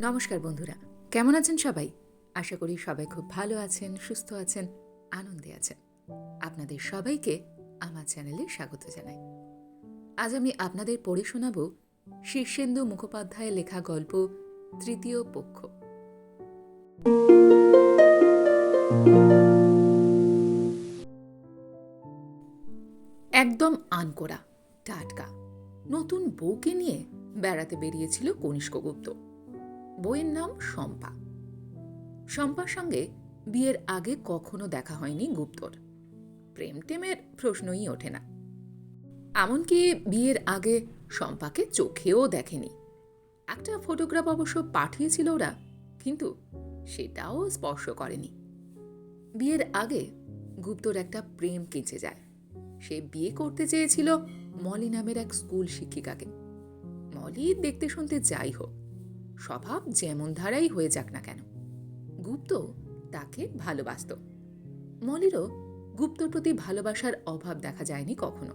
নমস্কার বন্ধুরা। কেমন আছেন সবাই? আশা করি সবাই খুব ভালো আছেন, সুস্থ আছেন, আনন্দে আছেন। আপনাদের সবাইকে আমার চ্যানেলে স্বাগত জানাই। আজ আমি আপনাদের পড়ে শোনাব শীর্ষেন্দু মুখোপাধ্যায়ের লেখা গল্প, তৃতীয় পক্ষ। একদম আনকোরা, টাটকা। নতুন বউকে নিয়ে বেড়াতে বেরিয়েছিল কনিষ্কগুপ্ত বইয়ের নাম শম্পা। শম্পার সঙ্গে বিয়ের আগে কখনো দেখা হয়নি গুপ্তর। প্রেম টেমের প্রশ্নই ওঠে না। এমনকি বিয়ের আগে শম্পাকে চোখেও দেখেনি। একটা ফটোগ্রাফ অবশ্য পাঠিয়েছিল ওরা, কিন্তু সেটাও স্পর্শ করেনি। বিয়ের আগে গুপ্তর একটা প্রেম কেঁচে যায়। সে বিয়ে করতে চেয়েছিল মলি নামের এক স্কুল শিক্ষিকাকে। মলি দেখতে শুনতে যাই হোক স্বভাব যেমন ধারাই হয়ে যাক না কেন। গুপ্ত তাকে ভালোবাসত। মলিরও গুপ্তর প্রতি ভালোবাসার অভাব দেখা যায়নি কখনো।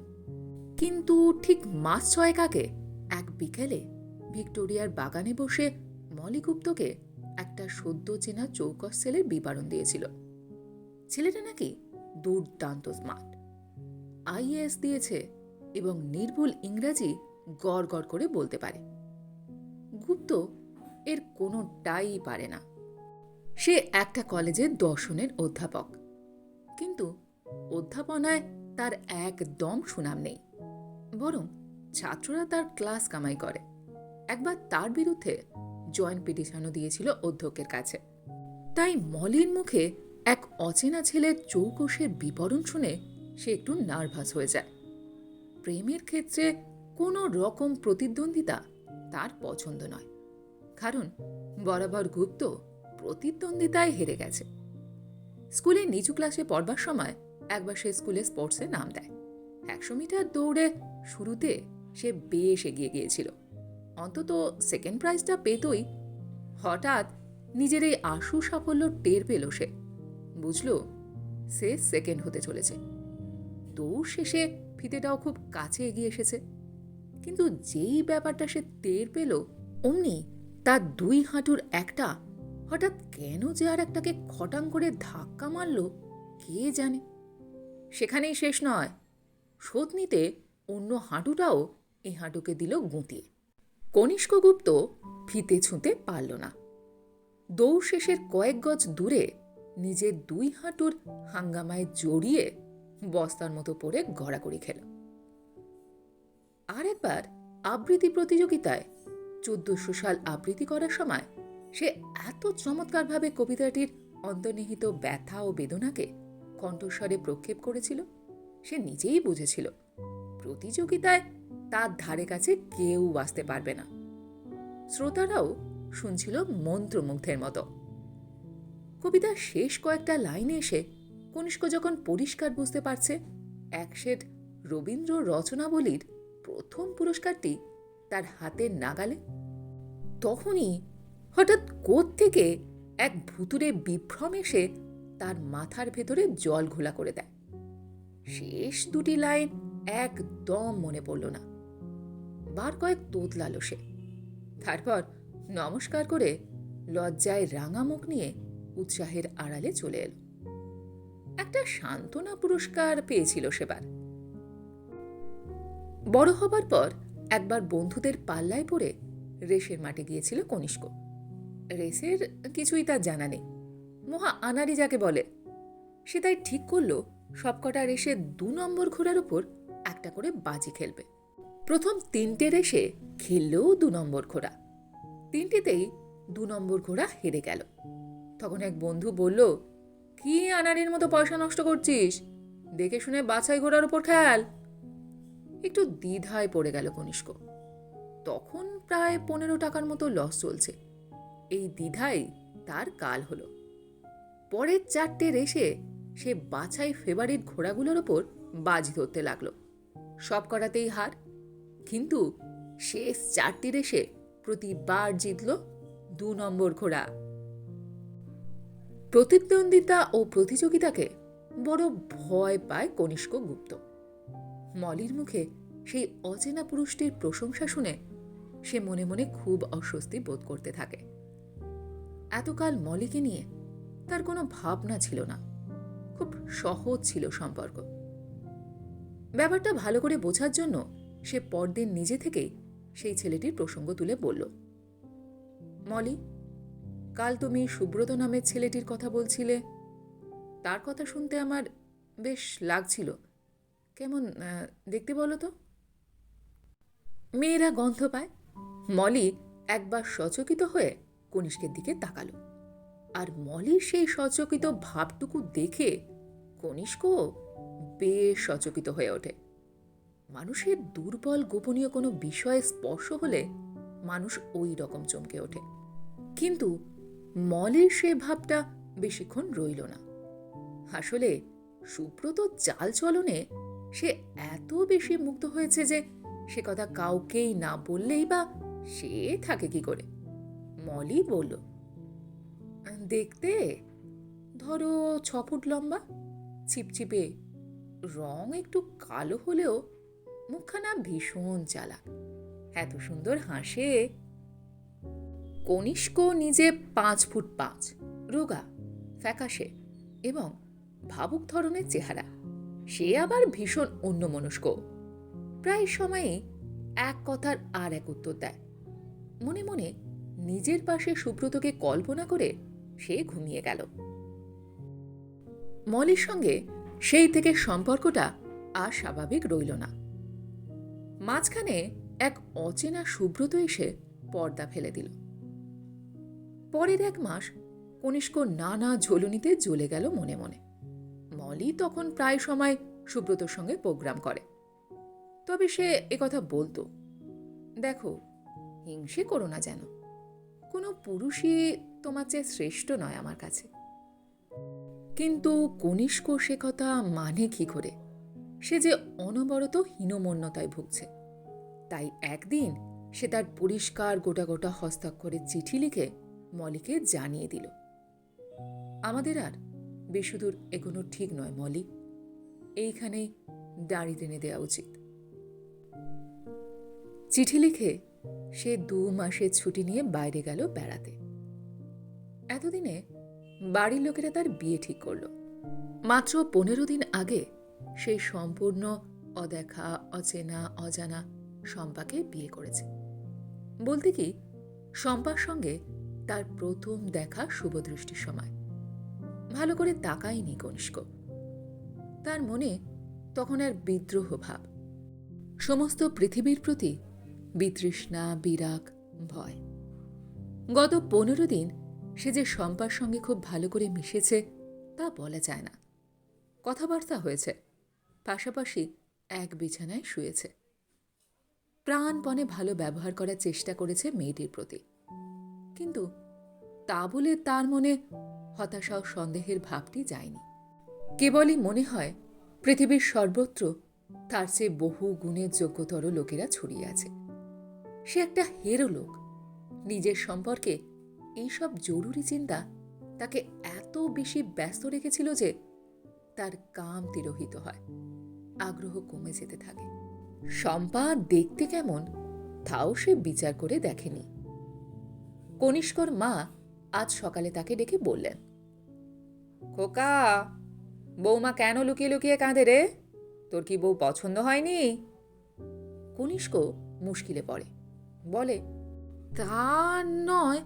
কিন্তু ঠিক মাস ছয়েক আগে এক বিকেলে ভিক্টোরিয়ার বাগানে বসে মলি গুপ্তকে একটা সদ্য চেনা চৌকস ছেলের বিবরণ দিয়েছিল। ছেলেটা নাকি দুর্দান্ত স্মার্ট। আইএএস দিয়েছে এবং নির্ভুল ইংরাজি গড় গড় করে বলতে পারে। গুপ্ত এর কোনোটাই পারে না। সে একটা কলেজে দর্শনের অধ্যাপক। কিন্তু অধ্যাপনায় তার একদম সুনাম নেই। বরং ছাত্ররা তার ক্লাস কামাই করে। একবার তার বিরুদ্ধে জয়েন্ট পিটিশনও দিয়েছিল অধ্যক্ষের কাছে। তাই মলির মুখে এক অচেনা ছেলের চৌকসের বিবরণ শুনে সে একটু নার্ভাস হয়ে যায়। প্রেমের ক্ষেত্রে কোনো রকম প্রতিদ্বন্দ্বিতা তার পছন্দ নয়। কারণ বরাবর গুপ্ত প্রতিদ্বন্দ্বিতায় হেরে গেছে। স্কুলে নিচু ক্লাসে পড়বার সময় একবার সে স্কুলে স্পোর্টসে নাম দেয়। একশো মিটার দৌড়ে শুরুতে সে বেশ এগিয়ে গিয়েছিল। অন্তত সেকেন্ড প্রাইজটা পেতই। হঠাৎ নিজের এই আশু সাফল্য টের পেল সে। বুঝল সে সেকেন্ড হতে চলেছে। দৌড় শেষে ফিতেটাও খুব কাছে এগিয়ে এসেছে। কিন্তু যেই ব্যাপারটা সে টের পেল, অমনি তার দুই হাঁটুর একটা হঠাৎ কেন যে আর একটাকে খটাং করে ধাক্কা মারল, কে জানে? সেখানেই শেষ নয়। শোধ নিতে অন্য হাঁটুটাও এই হাঁটুকে দিল গুঁতিয়ে। কনিষ্কগুপ্ত ফিতে ছুঁতে পারল না। দৌড় শেষের কয়েক গজ দূরে নিজের দুই হাঁটুর হাঙ্গামায় জড়িয়ে বস্তার মতো পড়ে গড়াগড়ি খেল। আর একবার আবৃত্তি প্রতিযোগিতায় চোদ্দশো সাল আবৃত্তি করার সময় সে এত চমৎকারভাবে কবিতাটির অন্তর্নিহিত ব্যথা ও বেদনাকে কণ্ঠস্বরে প্রক্ষেপ করেছিল, সে নিজেই বুঝেছিল, প্রতিযোগিতায় তার ধারে কাছে কেউ আসতে পারবে না। শ্রোতারাও শুনছিল মন্ত্রমুগ্ধের মতো। কবিতার শেষ কয়েকটা লাইনে এসে কনিষ্ক যখন পরিষ্কার বুঝতে পারছে, এক সেট রবীন্দ্র রচনাবলীর প্রথম পুরস্কারটি তার হাতের নাগালে? তখনই হঠাৎ থেকে এক ভুতুরে বিভ্রম এসে তার মাথার ভেতরে জল ঘোলা করে দেয়। শেষ দুটি লাইন একদম মনে পড়ল না। বার কয়েক তোতলালো সে। তারপর নমস্কার করে লজ্জায় রাঙা মুখ নিয়ে উৎসাহের আড়ালে চলে এলো। একটা সান্ত্বনা পুরস্কার পেয়েছিল সেবার। বড় হবার পর একবার বন্ধুদের পাল্লায় পড়ে রেসের মাঠে গিয়েছিল কনিষ্ক। রেসের কিছুই তার জানা নেই। মহা আনারি যাকে বলে। সে তাই ঠিক করল, সবকটা রেসে দু নম্বর ঘোড়ার উপর একটা করে বাজি খেলবে। প্রথম তিনটে রেসে খেললেও দু নম্বর ঘোড়া। তিনটেতেই দু নম্বর ঘোড়া হেরে গেল। তখন এক বন্ধু বলল, কি আনারির মতো পয়সা নষ্ট করছিস? দেখে শুনে বাছাই ঘোড়ার উপর খেয়াল একটু দ্বিধায় পড়ে গেল কনিষ্ক। তখন প্রায় পনেরো টাকার মতো লস চলছে। এই দ্বিধাই তার কাল হলো। পরের চারটে রেসে সে বাছাই ফেভারিট ঘোড়াগুলোর ওপর বাজি ধরতে লাগল। সব করাতেই হার। কিন্তু শেষ চারটি রেসে প্রতিবার জিতল দু নম্বর ঘোড়া। প্রতিদ্বন্দ্বিতা ও প্রতিযোগিতাকে বড় ভয় পায় কনিষ্ক গুপ্ত। মলির মুখে সেই অচেনা পুরুষটির প্রশংসা শুনে সে মনে মনে খুব অস্বস্তি বোধ করতে থাকে। এতকাল মলিকে নিয়ে তার কোনো ভাবনা ছিল না। খুব সহজ ছিল সম্পর্ক। ব্যাপারটা ভালো করে বোঝার জন্য সে পরদিন নিজে থেকেই সেই ছেলেটির প্রসঙ্গ তুলে বলল, মলি, কাল তুমি সুব্রত নামের ছেলেটির কথা বলছিলে। তার কথা শুনতে আমার বেশ লাগছিল। কেমন দেখতে বলো তো। মেয়েরা গন্ধ পায়। মলি একবার সচকিত হয়ে কনিষ্কের দিকে তাকালো। আর মলির সেই সচকিত ভাবটুকু দেখে কনিষ্কও বেশ সচকিত হয়ে ওঠে। মানুষের দুর্বল গোপনীয় কোনো বিষয়ে স্পর্শ হলে মানুষ ওই রকম চমকে ওঠে। কিন্তু মলের সে ভাবটা বেশিক্ষণ রইল না। আসলে সুব্রত চাল চলনে সে এত বেশি মুগ্ধ হয়েছে যে সে কথা কাউকেই না বললেই বা সে থাকে কি করে? মলি বলল, দেখতে, ধরো ছ ফুট লম্বা ছিপছিপে রং একটু কালো হলেও মুখখানা ভীষণ চালাক এত সুন্দর হাসে। কনিষ্ক নিজে পাঁচ ফুট পাঁচ, রোগা, ফ্যাকাশে এবং ভাবুক ধরনের চেহারা। সে আবার ভীষণ অন্যমনস্ক। প্রায় সময়ই এক কথার আর এক উত্তর দেয়। মনে মনে নিজের পাশে সুব্রতকে কল্পনা করে সে ঘুমিয়ে গেল। মলির সঙ্গে সেই থেকে সম্পর্কটা আর স্বাভাবিক রইল না। মাঝখানে এক অচেনা সুব্রত এসে পর্দা ফেলে দিল। পরের এক মাস কনিষ্ক নানা ঝোলনিতে জ্বলে গেল মনে মনে। মলি তখন প্রায় সময় সুব্রতর সঙ্গে প্রোগ্রাম করে। তবে সে একথা বলতো, দেখো, হিংসে করো না যেন। কোনো পুরুষই তোমার চেয়ে শ্রেষ্ঠ নয় আমার কাছে। কিন্তু কনিষ্ক সে কথা মানে কি করে? সে যে অনবরত হীনমন্যতায় ভুগছে। তাই একদিন সে তার পরিষ্কার গোটা গোটা হস্তাক্ষরে চিঠি লিখে মলিকে জানিয়ে দিল, আমাদের আর বেশুদূর এগোনো ঠিক নয়, মলি। এইখানেই দাড়ি টেনে দেওয়া উচিত। চিঠি লিখে সে দু মাসের ছুটি নিয়ে বাইরে গেল বেড়াতে। এতদিনে বাড়ির লোকেরা তার বিয়ে ঠিক করল। মাত্র পনেরো দিন আগে সে সম্পূর্ণ অদেখা, অচেনা, অজানা শম্পাকে বিয়ে করেছে। বলতে কি, শম্পার সঙ্গে তার প্রথম দেখা শুভদৃষ্টির সময়। ভালো করে তাকায়নি কনিষ্ক। তার মনে তখন আর বিদ্রোহ ভাব। সমস্ত পৃথিবীর প্রতি বিতৃষ্ণা, বিরাগ, ভয়। গত পনেরো দিন সে যে শম্পার সঙ্গে খুব ভালো করে মিশেছে তা বলা যায় না। কথাবার্তা হয়েছে, পাশাপাশি এক বিছানায় শুয়েছে। প্রাণপণে ভালো ব্যবহার করার চেষ্টা করেছে মেয়েটির প্রতি। কিন্তু তা বলে তার মনে হতাশা ও সন্দেহের ভাবটি যায়নি। কেবলই মনে হয়, পৃথিবীর সর্বত্র তার চেয়ে বহু গুণে যোগ্যতর লোকেরা ছড়িয়ে আছে। সে একটা হেরো লোক। নিজের সম্পর্কে এইসব জরুরি চিন্তা তাকে এত বেশি ব্যস্ত রেখেছিল যে তার কাম তিরোহিত হয়, আগ্রহ কমে যেতে থাকে। শম্পা দেখতে কেমন, তাও সে বিচার করে দেখেনি। কনিষ্কর মা আজ সকালে তাকে ডেকে বললেন, খোকা, বৌমা কেন লুকিয়ে লুকিয়ে কাঁদে রে? তোর কি বউ পছন্দ হয়নি? কনিষ্ক মুশকিলে পড়ে। বলে, তা নয়,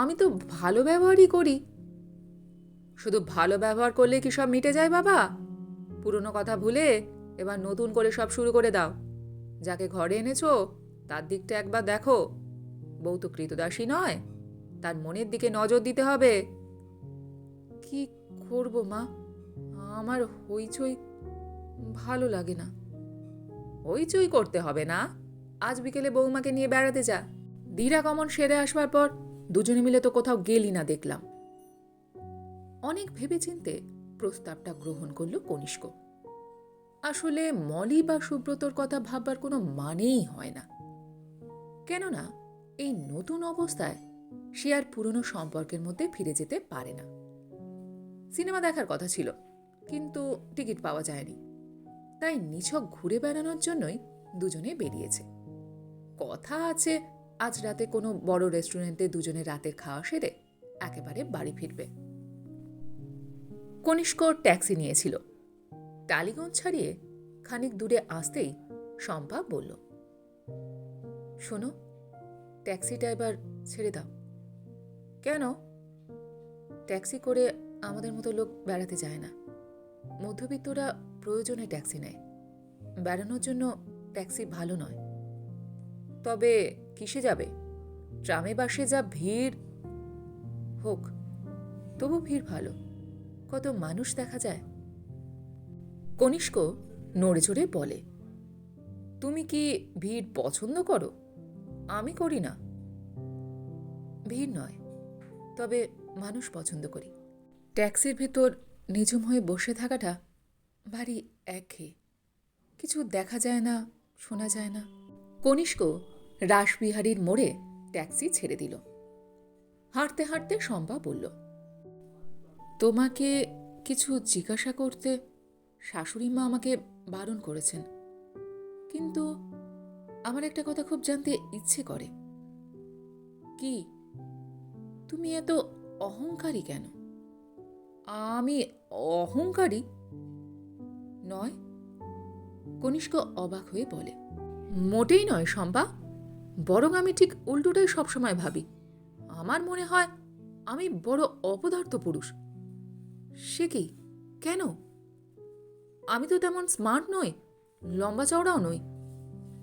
আমি তো ভালো ব্যবহারই করি। শুধু ভালো ব্যবহার করলে কি সব মিটে যায় বাবা? পুরনো কথা ভুলে এবার নতুন করে সব শুরু করে দাও। যাকে ঘরে এনেছো, তার দিকটা একবার দেখো। বউ তো কৃতদাসী নয়। তার মনের দিকে নজর দিতে হবে। কি করব মা? আমার হইচই ভালো লাগে না। হইচই করতে হবে না। আজ বিকেলে বৌমাকে নিয়ে বেড়াতে যা। ধীরা কমন সেরে আসবার পর দুজনে মিলে তো কোথাও গেলি না দেখলাম। অনেক ভেবেচিন্তে প্রস্তাবটা গ্রহণ করল কনিষ্ক। আসলে মলি বা সুব্রতর কথা ভাববার কোনো মানেই হয় না। কেননা, এই নতুন অবস্থায় সে আর পুরনো সম্পর্কের মধ্যে ফিরে যেতে পারে না। সিনেমা দেখার কথা ছিল, কিন্তু টিকিট পাওয়া যায়নি। তাই নিছক ঘুরে বেড়ানোর জন্যই দুজনে বেরিয়েছে। কথা আছে, আজ রাতে কোনো বড় রেস্টুরেন্টে দুজনে রাতের খাওয়া সেরে একেবারে বাড়ি ফিরবে। কনিষ্ক ট্যাক্সি নিয়েছিল। টালিগঞ্জ ছাড়িয়ে খানিক দূরে আসতেই শম্পা বলল, শোনো, ট্যাক্সিটা এবার ছেড়ে দাও। কেন? ট্যাক্সি করে আমাদের মতো লোক বেড়াতে যায় না। মধ্যবিত্তরা প্রয়োজনে ট্যাক্সি নেয়। বেড়ানোর জন্য ট্যাক্সি ভালো নয়। তবে কিসে যাবে? ট্রামে, বাসে যা ভিড়। হোক, তবু ভিড় ভালো। কত মানুষ দেখা যায়। কনিষ্ক নড়ে চড়ে বলে, তুমি কি ভিড় পছন্দ করো? আমি করি না। ভিড় নয়। তবে মানুষ পছন্দ করি। ট্যাক্সির ভেতর নিঝুম হয়ে বসে থাকাটা ভারী একঘেয়ে। কিছু দেখা যায় না, শোনা যায় না। কনিষ্ক রাসবিহারীর মোড়ে ট্যাক্সি ছেড়ে দিল। হাঁটতে হাঁটতে শম্পা বলল, তোমাকে কিছু জিজ্ঞাসা করতে শাশুড়ি মা আমাকে বারণ করেছেন। কিন্তু আমার একটা কথা খুব জানতে ইচ্ছে করে। কি তুমি এত অহংকারী কেন? আমি অহংকারী? নয়, কনিষ্ক অবাক হয়ে বলে, মোটেই নয় শম্পা, বরং আমি ঠিক উল্টোটাই সবসময় ভাবি। আমার মনে হয় আমি বড় অপদার্থ পুরুষ। সে কি? কেন? আমি তো তেমন স্মার্ট নই, লম্বা চওড়াও নই।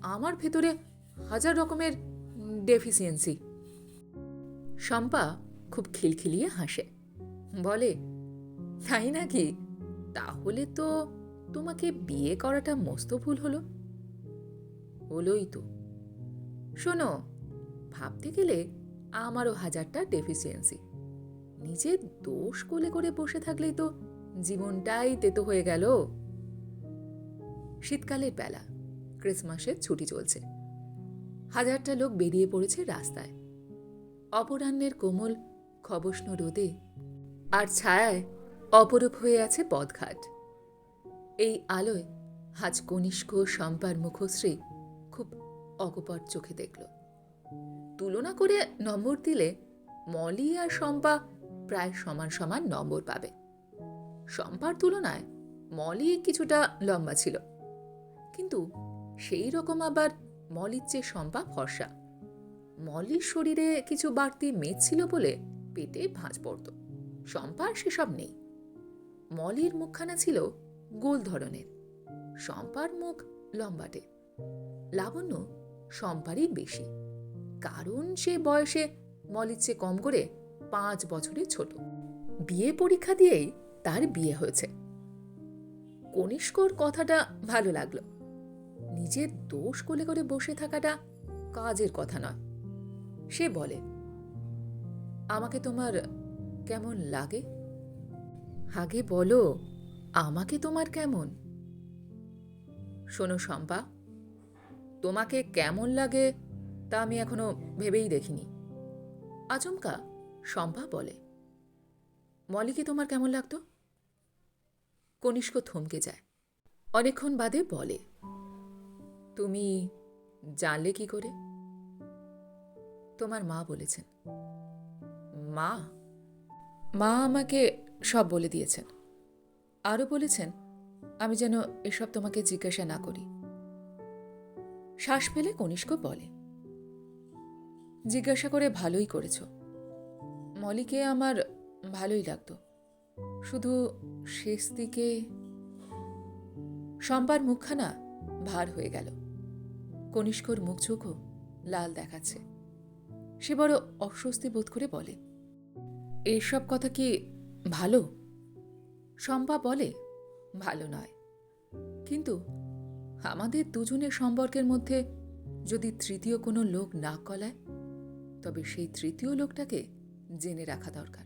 আমার ভেতরে হাজার রকমের ডেফিসিয়েন্সি শম্পা খুব খিলখিলিয়ে হাসে। বলে, তাই নাকি? তাহলে তো তোমাকে বিয়ে করাটা মস্ত ভুল হলো। হলোই তো। শোনো, ভাবতে গেলে আমারও হাজারটা ডেফিসিয়েন্সি নিজের দোষ কোলে করে বসে থাকলেই তো জীবনটাই তেতো হয়ে গেল। শীতকালের বেলা, ক্রিসমাসের ছুটি চলছে। হাজারটা লোক বেরিয়ে পড়েছে রাস্তায়। অপরাহ্নের কোমল খবষ্ণ রোদে আর ছায়ায় অপরূপ হয়ে আছে পদঘাট এই আলোয় আজ কনিষ্ক শম্পার মুখশ্রী খুব অকপট চোখে দেখল। তুলনা করে নম্বর দিলে মলি আর শম্পা প্রায় সমান সমান নম্বর পাবে। শম্পার তুলনায় মলি কিছুটা লম্বা ছিল। কিন্তু সেই রকম আবার মলির চেয়ে শম্পা ফর্সা। মলির শরীরে কিছু বাড়তি মেদ ছিল বলে পেটে ভাঁজ পড়ত। শম্পার সেসব নেই। মলির মুখখানা ছিল গোল ধরনের। শম্পার মুখ লম্বাটে। লাবণ্য শম্পারই বেশি। কারণ সে বয়সে মলির চেয়ে কম করে পাঁচ বছরের ছোট। বিয়ে পরীক্ষা দিয়েই তার বিয়ে হয়েছে। কনিষ্কর কথাটা ভালো লাগল। নিজের দোষ কোলে করে বসে থাকাটা কাজের কথা নয়। সে বলে, আমাকে তোমার কেমন লাগে? আগে বলো, আমাকে তোমার কেমন? শোনো শম্পা, তোমাকে কেমন লাগে তা আমি এখনও ভেবেই দেখিনি। আচমকা, শম্পা বলে মলিকে তোমার কেমন লাগতো? কনিষ্ক থমকে যায়। অনেকক্ষণ বাদে বলে, তুমি জানলে কি করে? তোমার মা বলেছেন। মা? মা আমাকে সব বলে দিয়েছেন। আরও বলেছেন, আমি যেন এসব তোমাকে জিজ্ঞাসা না করি। শ্বাস ফেলে কনিষ্ক বলে, জিজ্ঞাসা করে ভালোই করেছ। মলিকে আমার ভালোই লাগতো। শুধু শেষ দিকে শম্পার মুখখানা ভার হয়ে গেল। কনিষ্কর মুখ চোখও লাল দেখাচ্ছে। সে বড় অস্বস্তি বোধ করে বলে, এসব কথা কি ভালো? শম্পা বলে, ভালো নয়। কিন্তু আমাদের দুজনের সম্পর্কের মধ্যে যদি তৃতীয় কোনো লোক না কলায়, তবে সেই তৃতীয় লোকটাকে জেনে রাখা দরকার।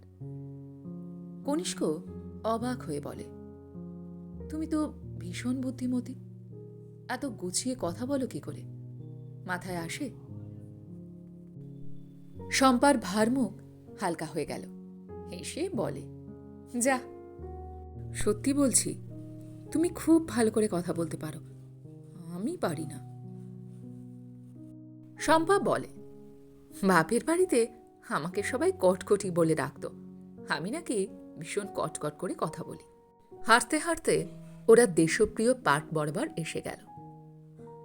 কনিষ্ক অবাক হয়ে বলে, তুমি তো ভীষণ বুদ্ধিমতী। এত গুছিয়ে কথা বলো কি করে? মাথায় আসে শম্পার ভারমুখ হালকা হয়ে গেল। হেসে বলে, যা, সত্যি বলছি, তুমি খুব ভালো করে কথা বলতে পারো। আমি পারি না। শম্পা বলে, বাপের বাড়িতে আমাকে সবাই কটকটি বলে ডাকতো। আমি নাকি ভীষণ কটকট করে কথা বলি। হাঁটতে হাঁটতে ওরা দেশপ্রিয় পার্ক বরাবর এসে গেল।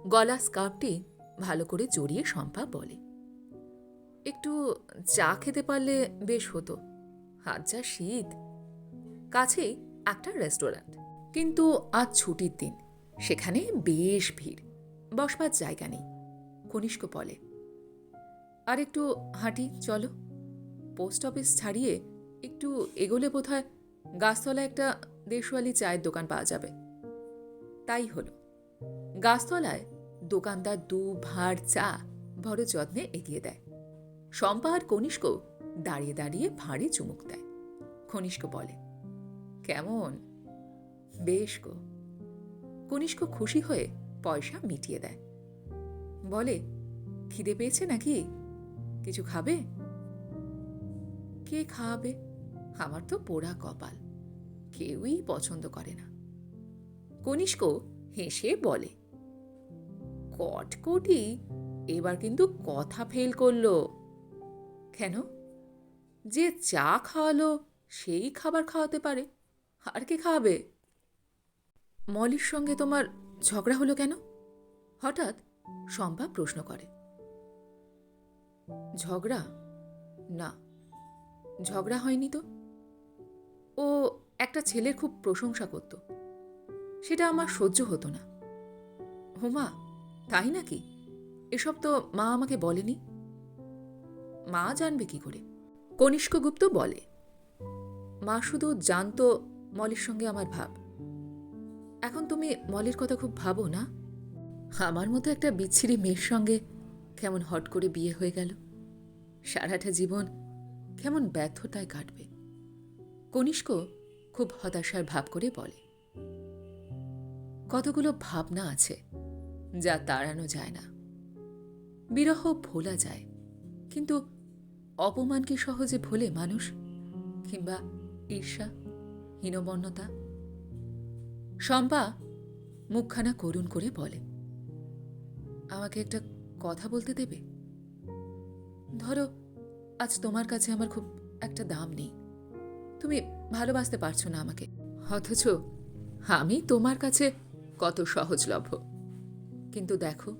গলা স্কার্ফটি ভালো করে জড়িয়ে শম্পা বলে একটু চা খেতে পারলে বেশ হতো। আজ যা শীত। কাছেই একটা রেস্টুরেন্ট। কিন্তু আজ ছুটির দিন। সেখানে বেশ ভিড়। বসবার জায়গা নেই। কনিষ্ক বলে, আর একটু হাঁটি, চলো। পোস্ট অফিস ছাড়িয়ে একটু এগোলে বোধহয় গাছতলায় একটা দেশওয়ালি চায়ের দোকান পাওয়া যাবে। তাই হলো। গাছতলায় দোকানদার দু ভাঁড় চা বড় যত্নে এগিয়ে দেয়। শম্পা আর কনিষ্ক দাঁড়িয়ে দাঁড়িয়ে ভাঁড়ে চুমুক দেয়। কনিষ্ক বলে, কেমন? বেশ গো। কনিষ্ক খুশি হয়ে পয়সা মিটিয়ে দেয়। বলে, খিদে পেয়েছে নাকি? কিছু খাবে? কে খাওয়াবে আমার তো পোড়া কপাল। কেউই পছন্দ করে না। কনিষ্ক হেসে বলে, কটকটি এবার কিন্তু কথা ফেল করল। কেন? যে চা খাওয়ালো, সেই খাবার খাওয়াতে পারে। আর কে খাওয়াবে? মলির সঙ্গে তোমার ঝগড়া হলো কেন? হঠাৎ শম্পা প্রশ্ন করে। ঝগড়া? না, ঝগড়া হয়নি তো। ও একটা ছেলের খুব প্রশংসা করত। সেটা আমার সহ্য হতো না। হোমা, তাই নাকি? এসব তো মা আমাকে বলেনি। মা জানবে কি করে? কনিষ্ক গুপ্ত বলে, মা শুধু জানতো মলির সঙ্গে আমার ভাব। এখন তুমি মলির কথা খুব ভাবো না? আমার মতো একটা বিচ্ছিরি মেয়ের সঙ্গে কেমন হট করে বিয়ে হয়ে গেল? সারাটা জীবন কেমন ব্যর্থতায় কাটবে? কনিষ্ক খুব হতাশার ভাব করে বলে, কতগুলো ভাবনা আছে যা তাড়ানো যায় না। বিরহ ভোলা যায়, কিন্তু অপমান কি সহজে ভোলে মানুষ, কিংবা ঈর্ষা হীনবর্ণতা শম্পা মুখখানা করুণ করে বলে, আমাকে একটা কথা বলতে দেবে? ধরো, আজ তোমার কাছে আমার খুব একটা দাম নেই। তুমি ভালোবাসতে পারছ না আমাকে। অথচ আমি তোমার কাছে কত সহজলভ্য। কিন্তু দেখো,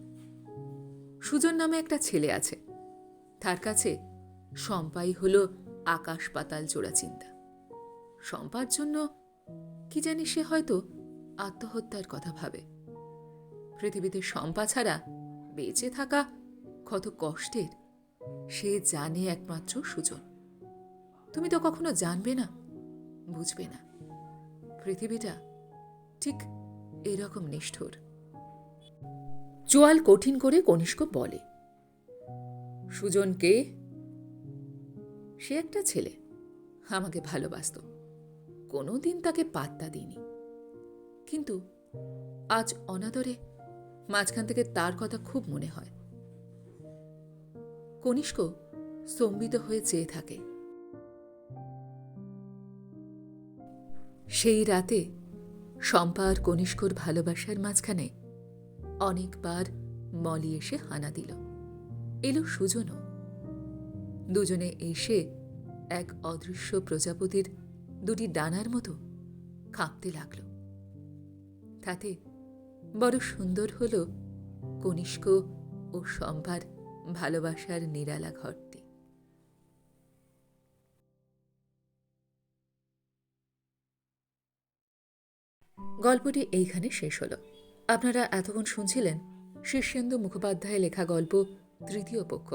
সুজন নামে একটা ছেলে আছে। তার কাছে শম্পাই হল আকাশ পাতাল জোড়া চিন্তা। শম্পার জন্য কি জানি সে হয়তো আত্মহত্যার কথা ভাবে। পৃথিবীতে শম্পা ছাড়া বেঁচে থাকা কত কষ্টের, সে জানে একমাত্র সুজন। তুমি তো কখনো জানবে না, বুঝবে না। পৃথিবীটা ঠিক এরকম নিষ্ঠুর। চোয়াল কঠিন করে কনিষ্ক বলে সুজন কে সে একটা ছেলে। আমাকে ভালোবাসত। কোনোদিন তাকে পাত্তা দিইনি। কিন্তু আজ অনাদরে মাঝখান থেকে তার কথা খুব মনে হয়। কনিষ্ক স্তম্ভিত হয়ে চেয়ে থাকে। সেই রাতে শম্পা আর কনিষ্কর ভালোবাসার মাঝখানে অনেকবার মলি এসে হানা দিল। এলো সুজনও। দুজনে এসে এক অদৃশ্য প্রজাপতির দুটি ডানার মতো কাঁপতে লাগল। তাতে বড় সুন্দর হল কনিষ্ক ও সম্ভার ভালোবাসার নিরালা ঘরটি। গল্পটি এইখানে শেষ হলো। আপনারা এতক্ষণ শুনছিলেন শীর্ষেন্দু মুখোপাধ্যায়ের লেখা গল্প তৃতীয় পক্ষ।